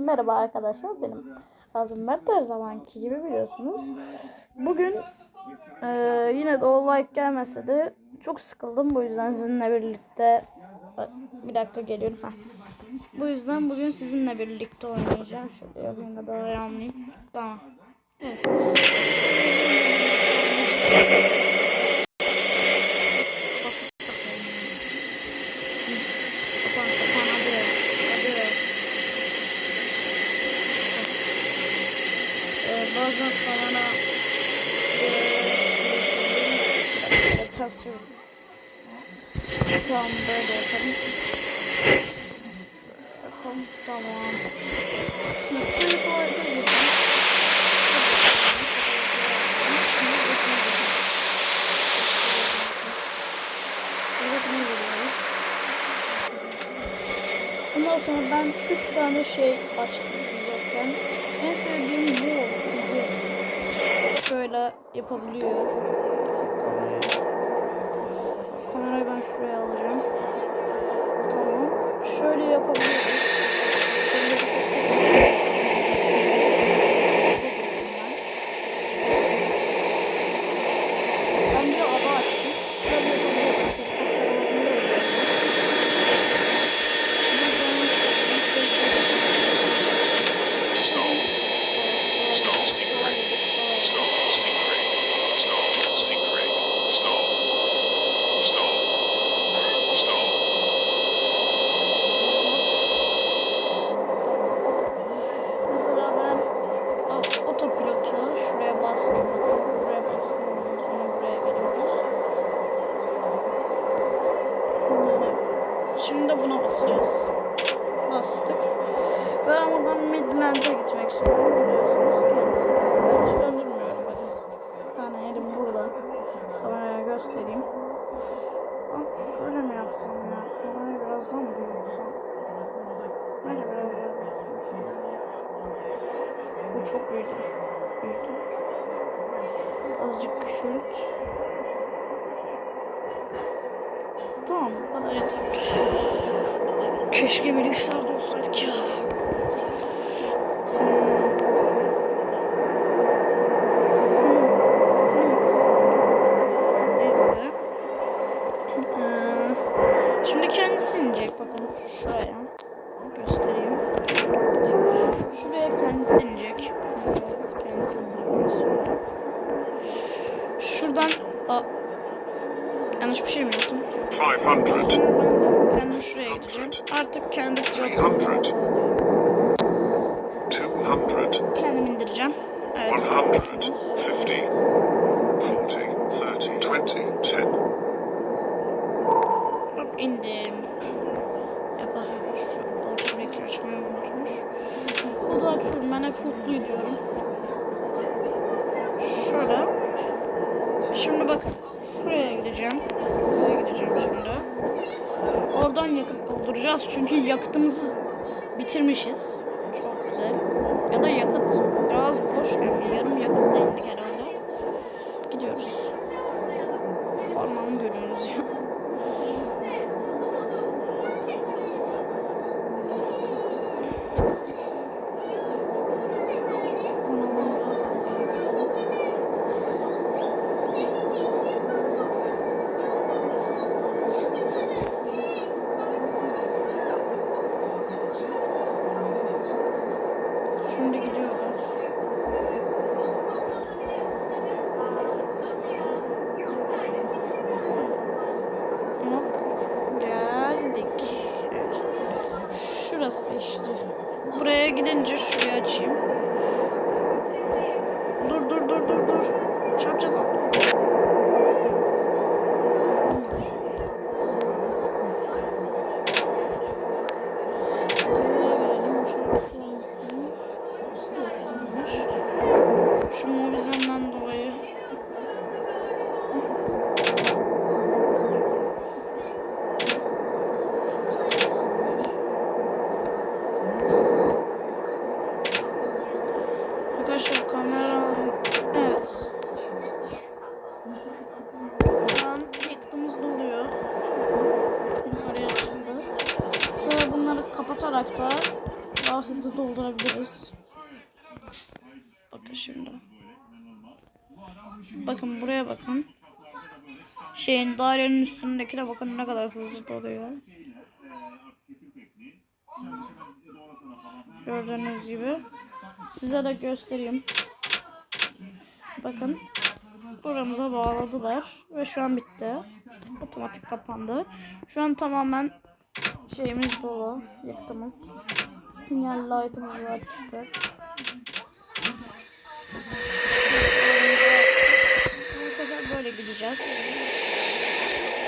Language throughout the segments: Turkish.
Merhaba arkadaşlar benim adım Mert her zamanki gibi biliyorsunuz. Bugün eee, yine de o like gelmese de çok sıkıldım bu yüzden sizinle birlikte bir dakika geliyorum. Heh. Bu yüzden bugün sizinle birlikte oynayacağım. Şöyle yapayım da daha iyi anlayayım. Tamam. Evet. Mis. Kapan kapan hadi. Hadi. Ee, bazen kamera çevir. Tamam böyle yapalım. Yapalım tamam. Ne görüyoruz? Ondan sonra ben 3 tane şey açtım yokken. En sevdiğim bu oldu. Şöyle yapabiliyor. Şuraya alacağım. Tamam. Şöyle yapabiliyoruz. Stop. Stop. Stop secret. Stop secret. Stop. Stop. Stop. Mesela ben o- otopilotu şuraya bastım. Bakın buraya bastım. Ondan sonra buraya geliyoruz. Yani şimdi de buna basacağız. Bastık. Ve ben buradan Midland'e gitmek istiyorum. Biliyorsunuz kendisi. Ben hiç döndürmüyorum bakın. Bir tane yerim burada. Kameraya göstereyim. Bak şöyle mi yapsam ya? Kamerayı birazdan mı büyütsem? Bence biraz daha büyütsem. Bu çok büyüdü. Büyüdü. Azıcık küçült. Tamam bu kadar yeter. Keşke bilgisayarda olsaydık ya. Hmm, Sesini mi kıssam? Neyse. Ee, şimdi kendisi inecek bakın şuraya. Göstereyim. Şuraya kendisi inecek. Buraya Kendisi inecek. Şuradan Aa, yanlış bir şey mi yaptım? 500. Sonra ben de kendim şuraya gideceğim. Artık kendi 300. pilot 200. kendim indireceğim. Evet. 100. 50. 40. 30. 20. 10. Hop indim. Yapalım. Şu otobreki açmayı unutmuş. Bu da açıyorum. Ben hep mutlu diyorum. Şöyle. Şimdi bakın. Şuraya gideceğim. Buraya gideceğim şimdi. Oradan yakıt dolduracağız. Çünkü yakıtımızı bitirmişiz. Çok güzel. Ya da yakıt yarım yakıtla indik herhalde. Gidiyoruz. Parmağımı görüyoruz ya. Şimdi gidiyoruz. Hop, geldik. Evet. Şurası işte. Buraya gidince şurayı açayım. Dur dur dur dur dur. Çarpacağız ama. Şu movizyondan dolayı. Arkadaşlar kamera aldım. Evet. Şu an yakıtımız doluyor. Yukarıya açıldı. Şöyle bunları kapatarak da daha daha hızlı doldurabiliriz. Bakın şimdi. Bakın buraya bakın. Şeyin dairenin üstündekine bakın ne kadar hızlı doluyor. Gördüğünüz gibi. Size de göstereyim. Bakın. Buramıza bağladılar. Ve şu an bitti. Otomatik kapandı. Şu an tamamen şeyimiz dolu. Yakıtımız. Sinyal light'ımızı açtık. Bu sefer böyle gideceğiz.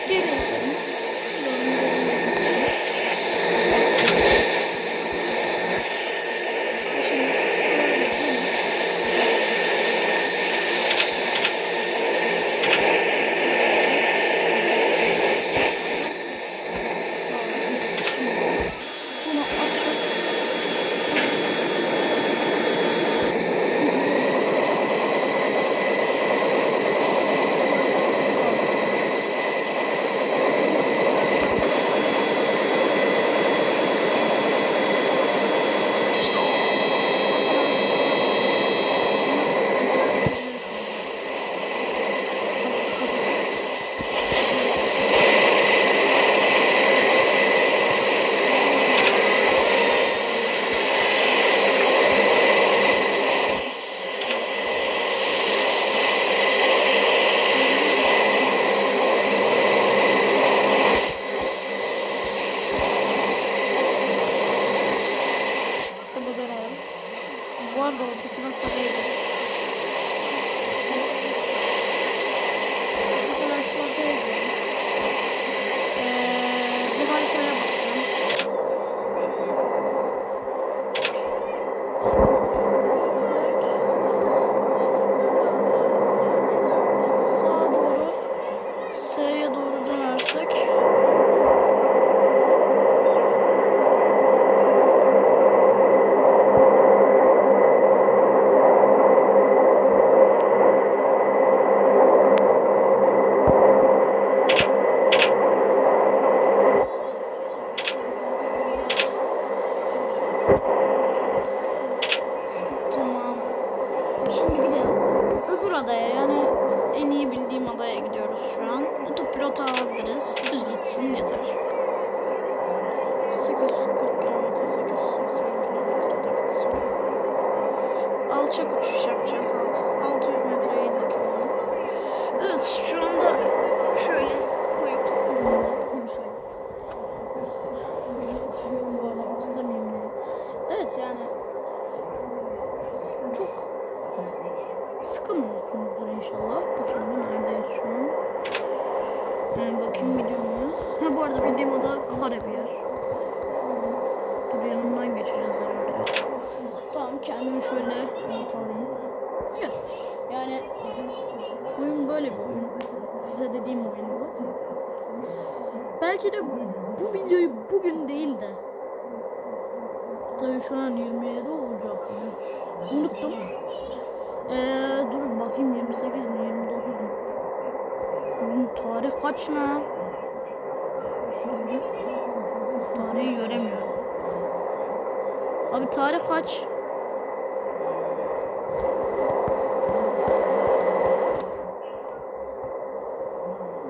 Geri gidelim. Gidelim, Alçak uçuş yapacağız. 600 metreye indik. Evet şu anda şöyle koyup sizinle konuşalım. Hiç uçuyorum bu arada istemeyeyim ya. Evet yani çok sıkılmıyorsunuzdur inşallah. Bakalım neredeyiz şu an. Yani bakayım gidiyor muyuz? Ha bu arada bildiğim ada kare bir yer. Dur yanından geçeceğiz herhalde. Tamam kendimi şöyle unutalım. Evet yani oyun böyle bir oyun. Size dediğim oyun bu. Belki de bu videoyu bugün değil de Tabii şu an 27 olacak. Unuttum. Ee, dur bakayım 28 mi 29 mu? Bugün tarih kaç ne? Tarihi göremiyorum. Abi tarih kaç?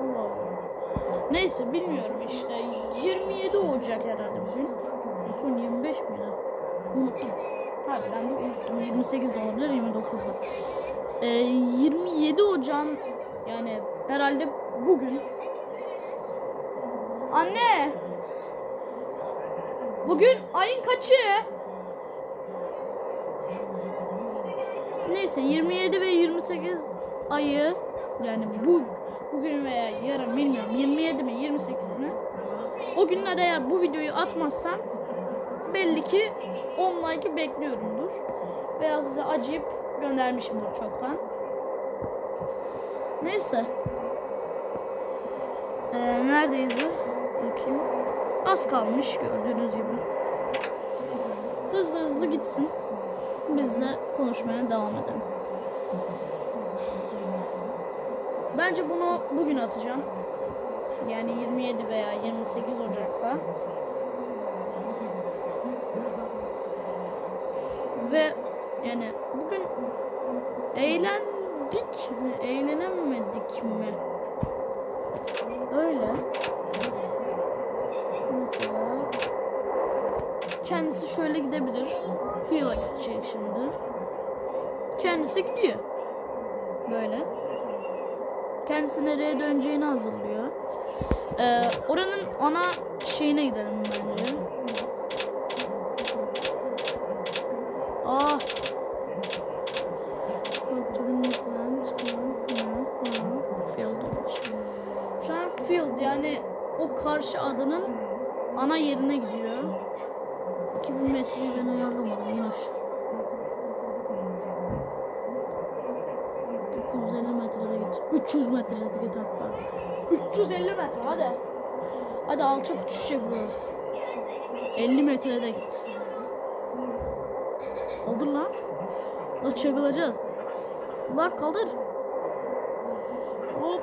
Allah Allah. Neyse bilmiyorum işte. 27 olacak herhalde bugün. En son 25 miydi? Unuttum. Harbiden de unuttum. 28 de olabilir 29 da. Ee, 27 Ocağın yani herhalde bugün. Anne! Bugün ayın kaçı? Neyse 27 ve 28 ayı yani bu bugün veya yarın bilmiyorum 27 mi 28 mi o günler eğer bu videoyu atmazsam belli ki 10 like'ı bekliyorumdur. Veya size acıyıp göndermişimdir çoktan. Neyse. Ee, neredeyiz bu? Bakayım. Az kalmış gördüğünüz gibi. Hızlı hızlı gitsin. Biz de konuşmaya devam edelim. Bence bunu bugün atacağım. Yani 27 veya 28 Ocak'ta. Ve yani bugün eğlendik mi? Eğlenemedik mi? Öyle. Mesela kendisi şöyle gidebilir. Heal'a gidecek şimdi. Kendisi gidiyor. Böyle. Kendisi nereye döneceğini hazırlıyor. Ee, oranın ana şeyine gidelim bence. Ah. Şu an Field yani o karşı adanın ana yerine gidiyor. 2000 metreyi ben ayarlamadım yavaş. 950 metrede git. 300 metrede git hatta. 350 metre hadi. Hadi alçak uçuş yapıyoruz. 50 metrede git. Kaldır lan. Lan çakılacağız. Lan kaldır. Hop.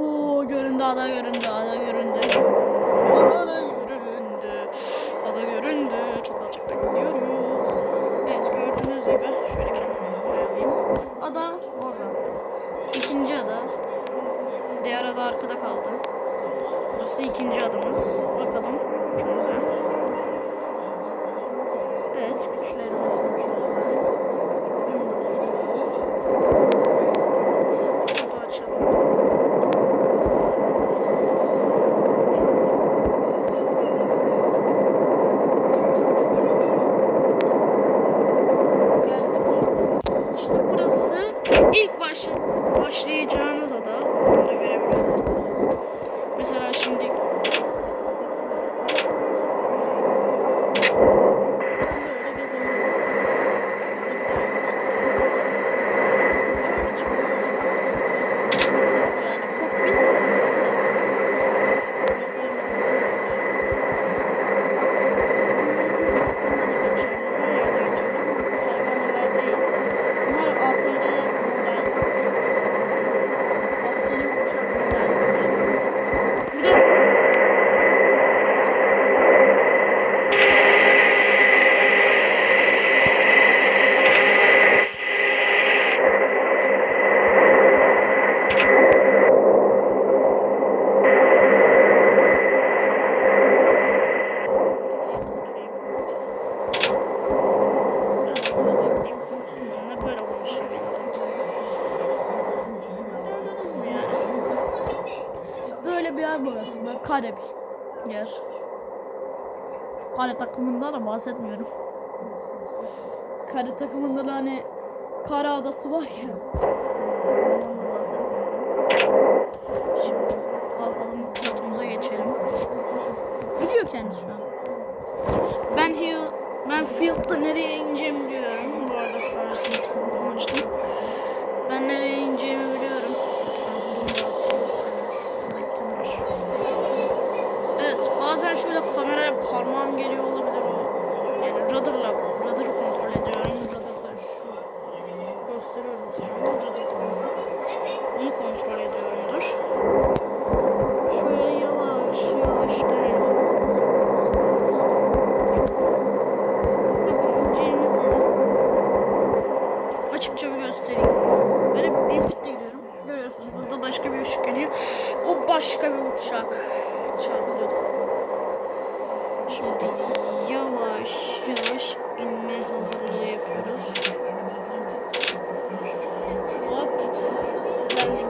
Oo göründü ada göründü ada göründü. Ada göründü. Ada göründü. Çok alçakta gidiyoruz. Evet gördüğünüz gibi şöyle kendimi koyayım. Ada orada. İkinci ada. Diğer ada arkada kaldı. Burası ikinci adımız. Bakalım uçumuza. Evet güçlerimiz mükemmel. Dümdüz gidiyoruz. Burada açalım. Geldik. İşte burası ilk baş başlayacağınız ada. Bunu da görebiliyorsunuz. Mesela şimdi böyle gezebilirim. Şöyle çıkıyoruz. Yani kokpit burası. Bunlar ATR model. Askeri uçak model. Burada Sizinle böyle konuşuyor. Gördünüz mü yani? Böyle bir yer burası da kare bir yer. Kare takımında da bahsetmiyorum. Kare takımında da hani kara adası var ya. Ondan da bahsetmiyorum. Şimdi kalkalım pilotumuza geçelim. Gidiyor kendisi şu an. Ben Hill, ben Field'da nereye ineceğimi biliyorum. Bu arada sarısını tıkladım açtım. Ben nereye ineceğimi biliyorum. Evet, bazen şöyle kameraya parmağım geliyor olabilir. Yani rudder'la, rudder'ı kontrol ediyorum. Rudder'da şu gösteriyorum şu an. Rudder'da onu kontrol ediyorumdur. Şöyle yavaş yavaş dönelim. Açıkça bir göstereyim. Böyle bir fitle gidiyorum. Görüyorsunuz burada başka bir ışık yanıyor. O başka bir uçak. Çarpıyorduk. Şimdi yavaş yavaş inme hazırlığı yapıyoruz. Hop. Landing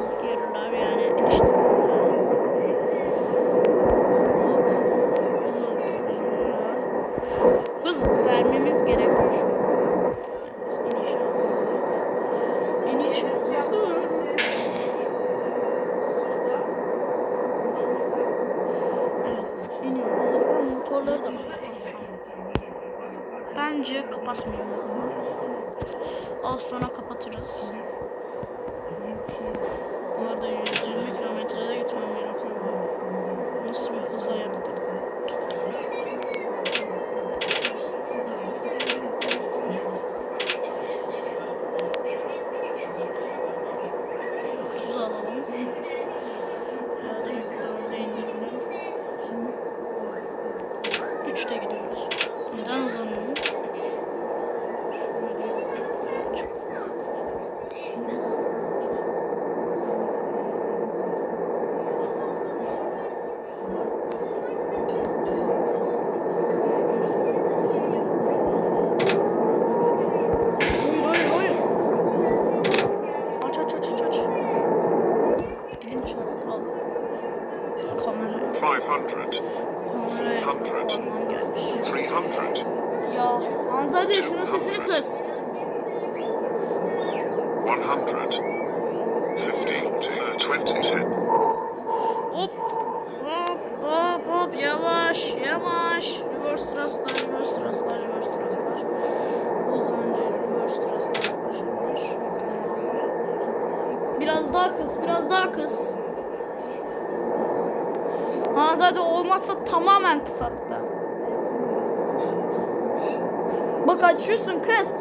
500. 400. 300. Ya Hanzade şunun sesini kız. 100. 50. 20. olmazsa tamamen kısalttı. Bak açıyorsun kız.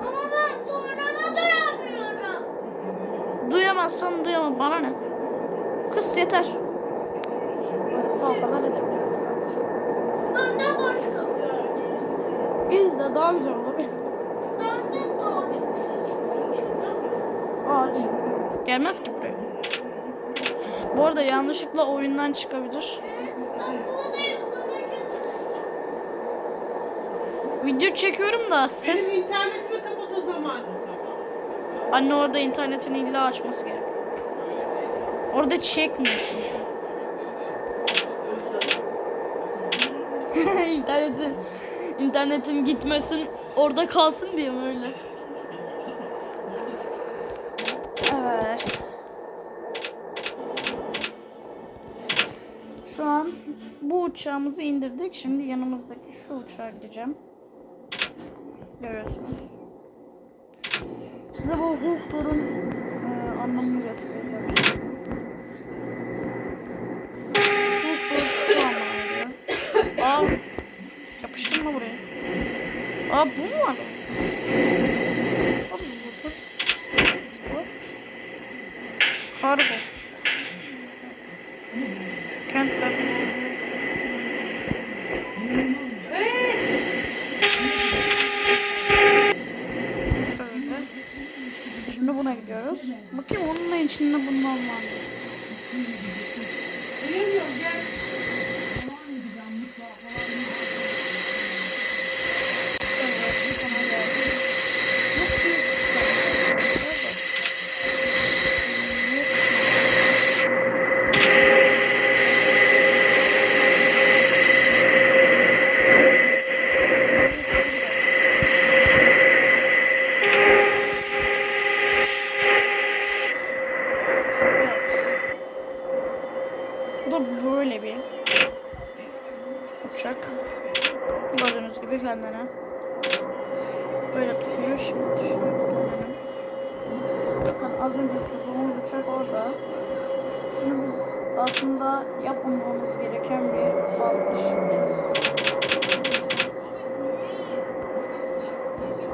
Ama ben sonra da duyamıyorum. Duyamazsan duyamam bana ne? Kız yeter. Kavgalar edebiliyoruz. Ben de başka bir örneğim. İzle daha güzel olur. Ben de daha çok. Ağaç. Gelmez ki buraya. Bu arada yanlışlıkla oyundan çıkabilir. Video çekiyorum da ses... Benim internetimi kapat o zaman. Anne orada internetini illa açması gerek. Orada çekmiyor çünkü. internetin internetin gitmesin orada kalsın diye mi öyle? Evet. Şu an bu uçağımızı indirdik. Şimdi yanımızdaki şu uçağa gideceğim. Görüyorsunuz. Size bu Hulk turun e, anlamını göstereceğim. Hulk tur şu geliyor. Aa, yapıştım mı buraya? Aa bu mu var? Kargo. Kentler. Böyle. Şimdi buna gidiyoruz. Bakayım onunla içinde bundan var mı? Duyamıyorum gel. Evet, bir tane geldi. Yok ki. Şurada. Yok. Evet. Bu da böyle bir uçak. Gördüğünüz gibi kendine böyle tutuyor. Şimdi şöyle dönelim. Bakın az önce uçurduğumuz uçak orada. Şimdi biz aslında yapmamamız gereken bir kalkış yapacağız.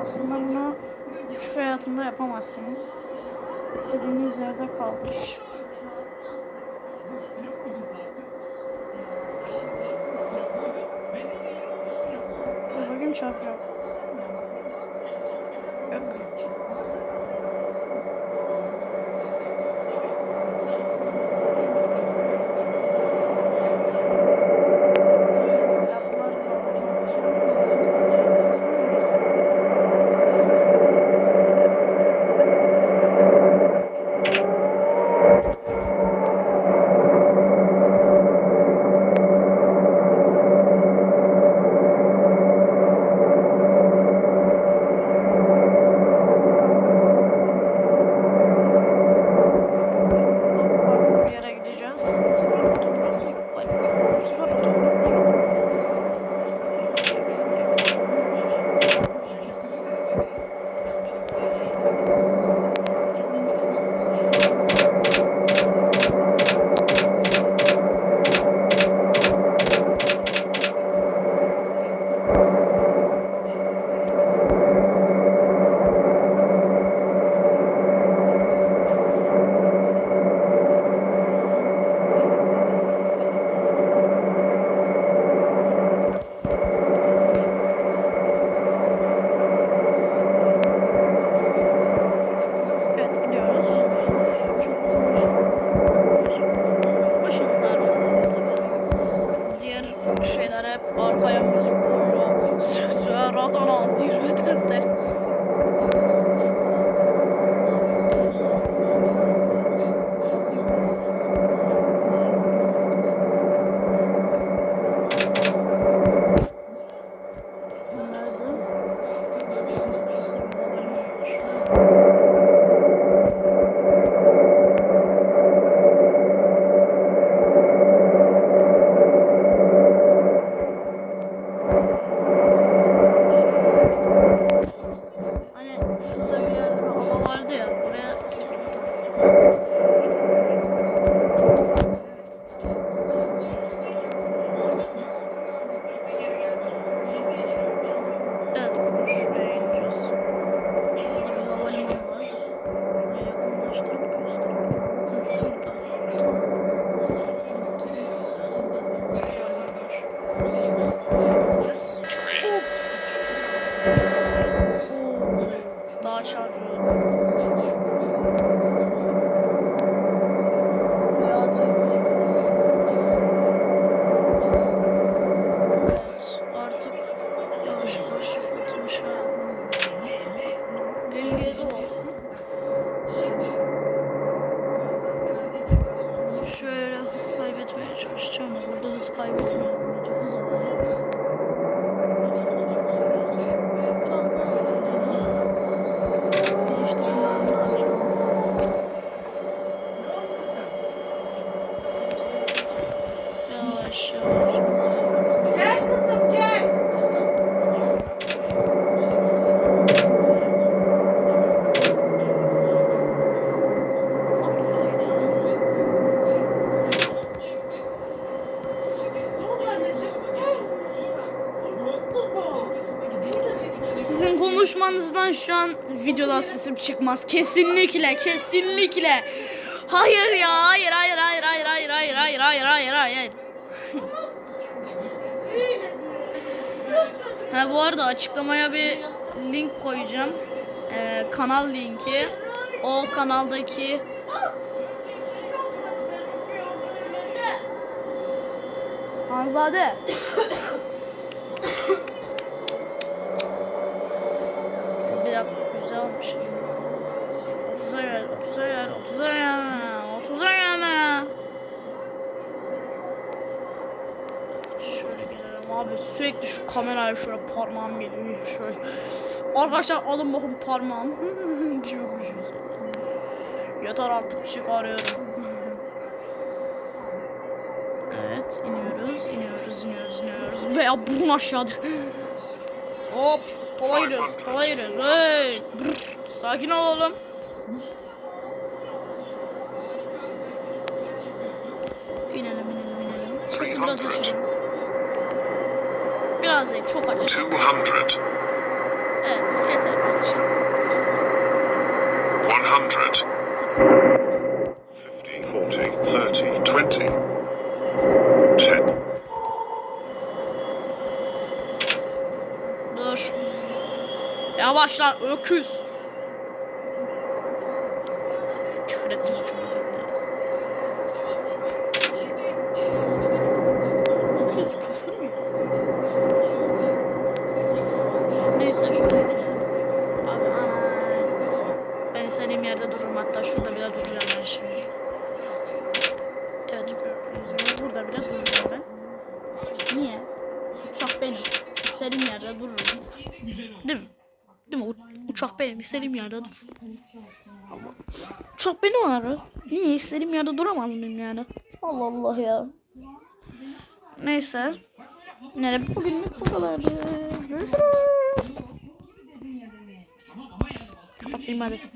Aslında bunu uçuş hayatında yapamazsınız. İstediğiniz yerde. Dur bakayım çarpacağım. 我是否就是？Açmanızdan şu an videodan sesim çıkmaz. Kesinlikle, kesinlikle. Hayır ya, hayır, hayır, hayır, hayır, hayır, hayır, hayır, hayır, hayır, hayır. Ha bu arada açıklamaya bir link koyacağım. Ee, kanal linki. O kanaldaki Hanzade. Abi sürekli şu kameraya şöyle parmağım geliyor şöyle. Arkadaşlar alın bakın parmağım diyormuşuz. Yeter artık çıkarıyorum. Evet iniyoruz iniyoruz iniyoruz iniyoruz. Veya burun aşağıda. Hop sola gidiyoruz sola gidiyoruz. Hey. brr, Sakin ol oğlum. İnelim inelim inelim. Sesi biraz açalım. Biraz değil çok aç. 200, Evet yeter aç. 100, Sesi 50, 40, 30, 20, 10. Dur. Yavaş lan öküz. Küfür ettim yerde dururum. Değil mi? Değil mi? Uçak benim. İstediğim yerde dur. Uçak benim abi. Niye? İstediğim yerde duramaz mıyım yani? Allah Allah ya. Neyse. Yine de bugünlük bu kadardı. Görüşürüz. Kapatayım hadi.